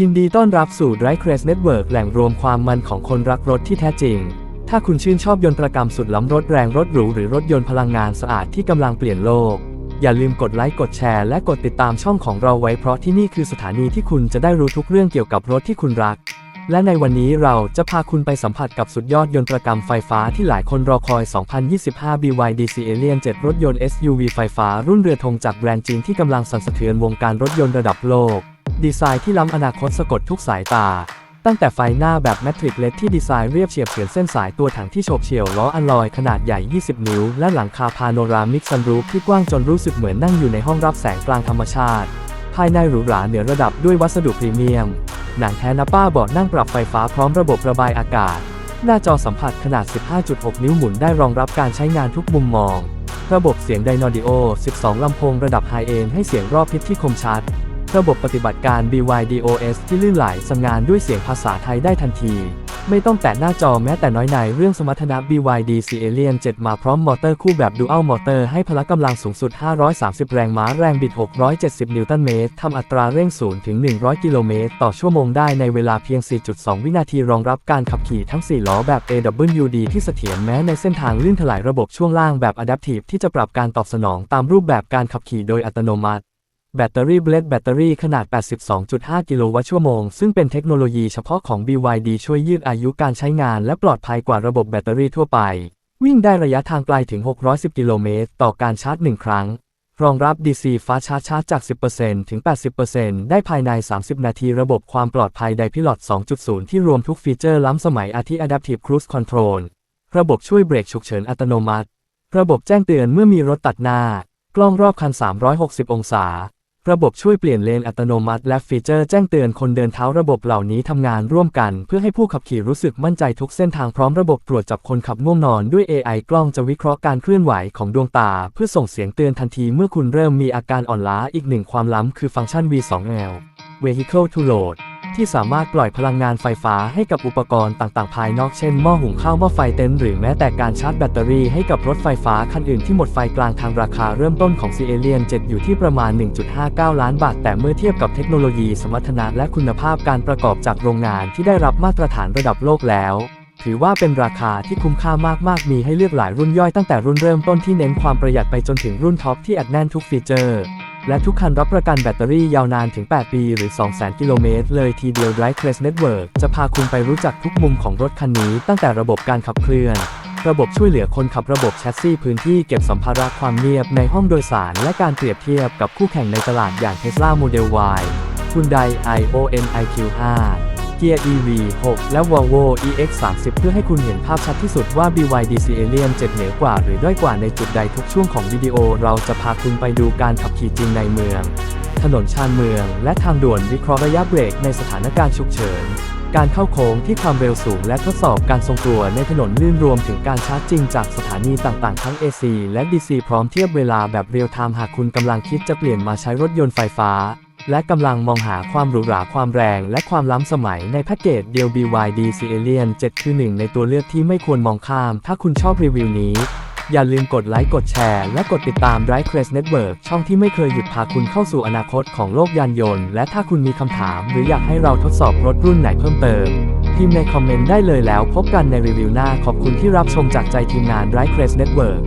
ยินดีต้อนรับสู่ d r i v e Craze Network แหล่งรวมความมันของคนรักรถที่แท้จริง ถ้าคุณชื่นชอบยนตรกรรมสุดล้ำรถแรงรถหรูหรือรถยนต์พลังงานสะอาดที่กำลังเปลี่ยนโลก อย่าลืมกดไลค์กดแชร์และกดติดตามช่องของเราไว้เพราะที่นี่คือสถานีที่คุณจะได้รู้ทุกเรื่องเกี่ยวกับรถที่คุณรัก และในวันนี้เราจะพาคุณไปสัมผัสกับสุดยอดยนตรกรรมไฟฟ้าที่หลายคนรอคอย 2025 BYD C Alien 7 รถยนต์ SUV ไฟฟ้ารุ่นเรือธงจากแบรนด์จีนที่กำลังสั่นสะเทือนวงการรถยนต์ระดับโลก ดีไซน์ที่ล้ำอนาคตสะกดทุกสายตา ตั้งแต่ไฟหน้าแบบแมทริกเลดที่ดีไซน์เรียบเฉียบเฉือนเส้นสายตัวถังที่โฉบเฉี่ยวล้ออัลลอยขนาดใหญ่ 20 นิ้ว และหลังคาพาโนรามิกซันรูฟที่กว้างจนรู้สึกเหมือนนั่งอยู่ในห้องรับแสงกลางธรรมชาติ ภายในหรูหราเหนือระดับด้วยวัสดุพรีเมียม หนังแท้นับป้าบาะนั่งปรับไฟฟ้าพร้อมระบบระบายอากาศ หน้าจอสัมผัสขนาด 15.6 นิ้วหมุนได้รองรับการใช้งานทุกมุมมอง ระบบเสียงไดโนดิโอ 12 ลำโพงระดับไฮเอนให้เสียงรอบทิศที่คมชัด ระบบปฏิบัติการ BYDOS ที่ลื่นไหลสำงานด้วยเสียงภาษาไทยได้ทันที ไม่ต้องแตะหน้าจอแม้แต่น้อยในเรื่องสมรรถนะ BYD C Alien 7 มาพร้อมมอเตอร์คู่แบบ Dual Motor ให้พละกำลังสูงสุด 530 แรงม้าแรงบิด 670 นิวตันเมตรทำอัตราเร่ง0ถึง 100 กิโลเมตรต่อชั่วโมงได้ในเวลาเพียง 4.2 วินาทีรองรับการขับขี่ทั้ง 4 ล้อแบบ AWD ที่เสถียรแม้ในเส้นทางลื่นถลายระบบช่วงล่างแบบ Adaptive ที่จะปรับการตอบสนองตามรูปแบบการขับขี่โดยอัตโนมัติ แบตเตอรี่เบลดแบตเตอรี่ขนาด 82.5 กิโลวัตต์ชั่วโมง ซึ่งเป็นเทคโนโลยีเฉพาะของ BYD ช่วยยืดอายุการใช้งานและปลอดภัยกว่าระบบแบตเตอรี่ทั่วไป วิ่งได้ระยะทางไกลถึง 610 กิโลเมตร ต่อการชาร์จ 1 ครั้ง รองรับ DC ฟ้าชาร์จชาร์จจาก 10%ถึง 80%ได้ภายใน 30 นาทีระบบความปลอดภัยไดพิลอต 2.0 ที่รวมทุกฟีเจอร์ล้ำสมัยอาทิ Adaptive Cruise Control ระบบช่วยเบรกฉุกเฉินอัตโนมัติ ระบบแจ้งเตือนเมื่อมีรถตัดหน้ากล้องรอบคัน 360 องศา ระบบช่วยเปลี่ยนเลนอัตโนมัติ และฟีเจอร์แจ้งเตือนคนเดินเท้าระบบเหล่านี้ทำงานร่วมกัน เพื่อให้ผู้ขับขี่รู้สึกมั่นใจทุกเส้นทางพร้อมระบบตรวจจับคนขับง่วงนอนด้วย AI กล้องจะวิเคราะห์การเคลื่อนไหวของดวงตา เพื่อส่งเสียงเตือนทันทีเมื่อคุณเริ่มมีอาการอ่อนล้าอีกหนึ่งความล้ำคือฟังก์ชัน V2L Vehicle to Load ที่สามารถปล่อยพลังงานไฟฟ้าให้กับอุปกรณ์ต่างๆ ภายนอกเช่นหม้อหุงข้าวหม้อไฟเต็นท์หรือแม้แต่การชาร์จแบตเตอรี่ให้กับรถไฟฟ้าคันอื่นที่หมดไฟกลางทางราคาเริ่มต้นของ c a l i e n 7อยู่ที่ประมาณ 1.59 ล้านบาท แต่เมื่อเทียบกับเทคโนโลยีสมรรถนะและคุณภาพการประกอบจากโรงงานที่ได้รับมาตรฐานระดับโลกแล้วถือว่าเป็นราคาที่คุ้มค่ามาก ๆ มีให้เลือกหลายรุ่นย่อยตั้งแต่รุ่นเริ่มต้นที่เน้นความประหยัดไปจนถึงรุ่นท็อปที่อัดแน่นทุกฟีเจอร์ และทุกคันรับประกันแบตเตอรี่ยาวนานถึง 8 ปี หรือ 200,000 กิโลเมตร เลยทีเดียว Drive Crest Network จะพาคุณไปรู้จักทุกมุมของรถคันนี้ ตั้งแต่ระบบการขับเคลื่อน ระบบช่วยเหลือคนขับระบบแชสซีพื้นที่เก็บสัมภาระความเงียบในห้องโดยสาร และการเปรียบเทียบกับคู่แข่งในตลาดอย่าง Tesla Model Y Hyundai iON iQ5 เกียร์ EV 6 และ Volvo EX30 เพื่อให้คุณเห็นภาพชัดที่สุดว่า BYD C Alien 7เหนือกว่าหรือด้อยกว่าในจุดใดทุกช่วงของวิดีโอ เราจะพาคุณไปดูการขับขี่จริงในเมือง ถนนชานเมือง และทางด่วนวิเคราะห์ระยะเบรกในสถานการณ์ฉุกเฉิน การเข้าโค้งที่ความเร็วสูงและทดสอบการทรงตัวในถนนลื่นรวมถึงการชาร์จจริงจากสถานีต่างๆ ทั้ง AC และ DC พร้อมเทียบเวลาแบบเรียลไทม์หากคุณกำลังคิดจะเปลี่ยนมาใช้รถยนต์ไฟฟ้า และกำลังมองหาความหรูหราความแรง และความล้ำสมัยในแพ็กเกจเดียว BYD C Alien 7 คือหนึ่งในตัวเลือกที่ไม่ควรมองข้าม ถ้าคุณชอบรีวิวนี้ อย่าลืมกดไลค์กดแชร์ และกดติดตาม Drive Craze Network ช่องที่ไม่เคยหยุดพาคุณเข้าสู่อนาคตของโลกยานยนต์ และถ้าคุณมีคำถาม หรืออยากให้เราทดสอบรถรุ่นไหนเพิ่มเติม พิมพ์ในคอมเมนต์ได้เลยแล้วพบกันในรีวิวหน้าขอบคุณที่รับชมจากใจทีมงาน Drive Craze Network